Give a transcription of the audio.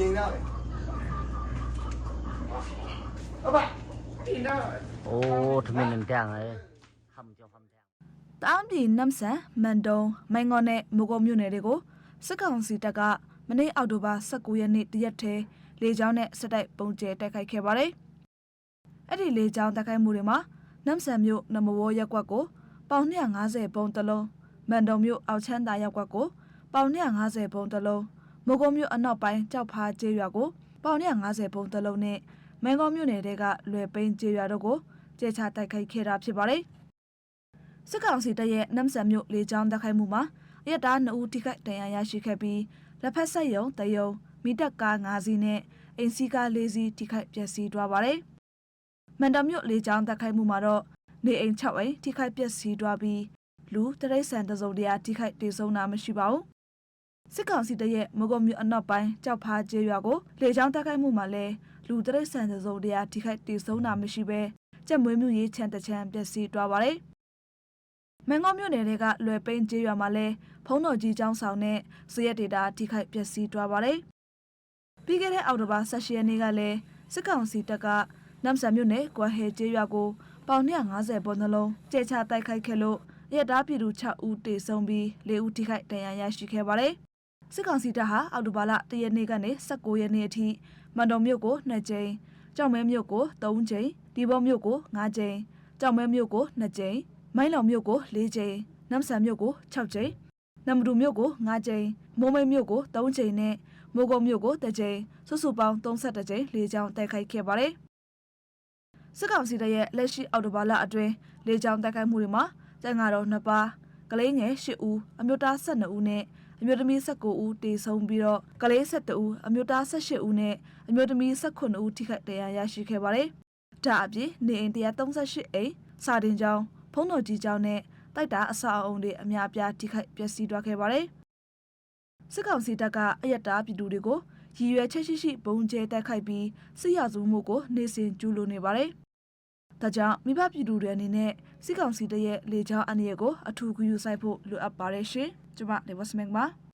ငြိမ်လာတယ်ဟုတ်ပါဒီနား Ồ, thì mình nên trang ấy. Hầm cho hầm trang. တအာပြည်နမ်ဆန်မန်တုံမိုင်ငေါ်နဲ့မုံကုံမြို့နယ်တွေကိုစစ်ကောင်စီတပ်ကမနေ့အောက်တိုဘာ19ရက်နေ့တရက်ထဲလေကြောင်းနဲ့စစ်တိုက်ပုံကျဲတိုက်ခိုက်ခဲ့ပါတယ်။အဲ့ဒီလေကြောင်းတိုက်ခိုက်မှုတွေမှာနမ်ဆန်မြို့နမဝေါ်ရက်ကွက်ကိုပေါင်250ဘုံတစ်လုံးမန်တုံမြို့အောက်ချမ်းသာရက်ကွက်ကိုပေါင်250ဘုံတစ်လုံး မိုကိုမြို့အနောက်ပိုင်းကြောက်ဖားကျေးရွာကိုပေါင်250ပုံတစ်လုံးနဲ့မန်ကောမြို့နယ်တဲကလွယ်ပိန်းကျေးရွာတို့ကိုကျေချတိုက်ခိုက်ခဲ့တာဖြစ်ပါတယ်။စစ်ကောင်စီတပ်ရဲ့နမ်ဆန်မြို့လေကြောင်းတိုက်ခိုက်မှုမှာအရတား2ဦးထိခိုက်ဒဏ်ရာရရှိခဲ့ပြီးလက်ဖက်ဆက်ယုံတယုံမီတက်ကား5စီးနဲ့အင်စီကား4စီးထိခိုက်ပျက်စီးသွားပါတယ်။မန်တမြို့လေကြောင်းတိုက်ခိုက်မှုမှာတော့နေအိမ်6အိမ်ထိခိုက်ပျက်စီးသွားပြီးလူတရိတ်ဆန်တစုံတရာထိခိုက်ဒေဆုံးတာမရှိပါဘူး။ စစ်ကောင်စီတပ်ရဲ့မုံကုတ်မြို့အနောက်ပိုင်းကြောက်ဖားကျေးရွာကိုလေကြောင်းတိုက်ခိုက်မှုမှာလဲလူတရိတ်ဆန်တစုံတရာထိခိုက်ဒေဆုံးတာမရှိဘဲကြက်မွေးမြူရေးချန်တချန်ပျက်စီးသွားပါတယ်။မန်ကောမြို့နယ်တွေကလွယ်ပိန်းကျေးရွာမှာလဲဖုံးတော်ကြီးကျောင်းဆောင်နဲ့ဇရက်ဒေတာထိခိုက်ပျက်စီးသွားပါတယ်။ပြီးခဲ့တဲ့အောက်တိုဘာ16ရက်နေ့ကလည်းစစ်ကောင်စီတပ်ကနမ်ဆန်မြို့နယ်ကွာဟဲကျေးရွာကိုပေါင်250ပေါ်နှလုံးကျဲချတိုက်ခိုက်ခဲ့လို့ရဲသားပြည်သူ6ဦးတေဆုံးပြီး4ဦးထိခိုက်ဒဏ်ရာရရှိခဲ့ပါတယ်။ စစ်ကောင်စီတပ်ဟာအောက်တိုဘာလ1ရက်နေ့ကနေ19ရက်နေ့အထိမန်တုံမြို့ကို2ကြိမ်ကြောက်မဲမြို့ကို3ကြိမ်ဒီဘောမြို့ကို5ကြိမ်ကြောက်မဲမြို့ကို2ကြိမ်မိုင်းလောင်မြို့ကို၄ကြိမ်နမ်ဆန်မြို့ကို6ကြိမ်နမ်ဘဒူမြို့ကို9ကြိမ်မိုးမိတ်မြို့ကို3ကြိမ်နဲ့မိုးကုတ်မြို့ကို1ကြိမ်စုစုပေါင်း32ကြိမ်လေကြောင်းတိုက်ခိုက်ခဲ့ပါတယ်စစ်ကောင်စီတပ်ရဲ့လက်ရှိအော်တိုဘာလအတွင်းလေကြောင်းတိုက်ခိုက်မှုတွေမှာတန်ဃာတော်2ပါးကလေးငယ်10ဦးအမျိုးသား12ဦးနဲ့ အမျိုးသမီး19ဦးတေဆုံးပြီးတော့ကလေး17ဦးအမျိုးသား18ဦးနဲ့အမျိုးသမီး18ဦးထိခိုက်ဒဏ်ရာရရှိခဲ့ပါတယ်ဒါအပြင်နေအိမ်138အိမ်စာတင်ကျောင်းဖုံးတော်ကြီးကျောင်းနဲ့တိုက်တာအဆောက်အအုံတွေအများပြားထိခိုက်ပျက်စီးသွားခဲ့ပါတယ်။စစ်ကောင်စီတပ်ကအယက်တာပြည်သူတွေကိုရည်ရွယ်ချက်ရှိရှိဘုံကျဲတိုက်ခိုက်ပြီးစစ်ရစုမှုကိုနေစဉ်ကျူးလွန်နေပါတယ်။ ဒါကြောင့်မိဘပြည်သူတွေအနေနဲ့စစ်ကောင်စီတပ်ရဲ့လေကြောင်းအန္တရာယ်ကိုအထူးဂရုစိုက်ဖို့လိုအပ်ပါတယ်ရှင်။ကျွန်မလေဝတ်စမန်ပါ။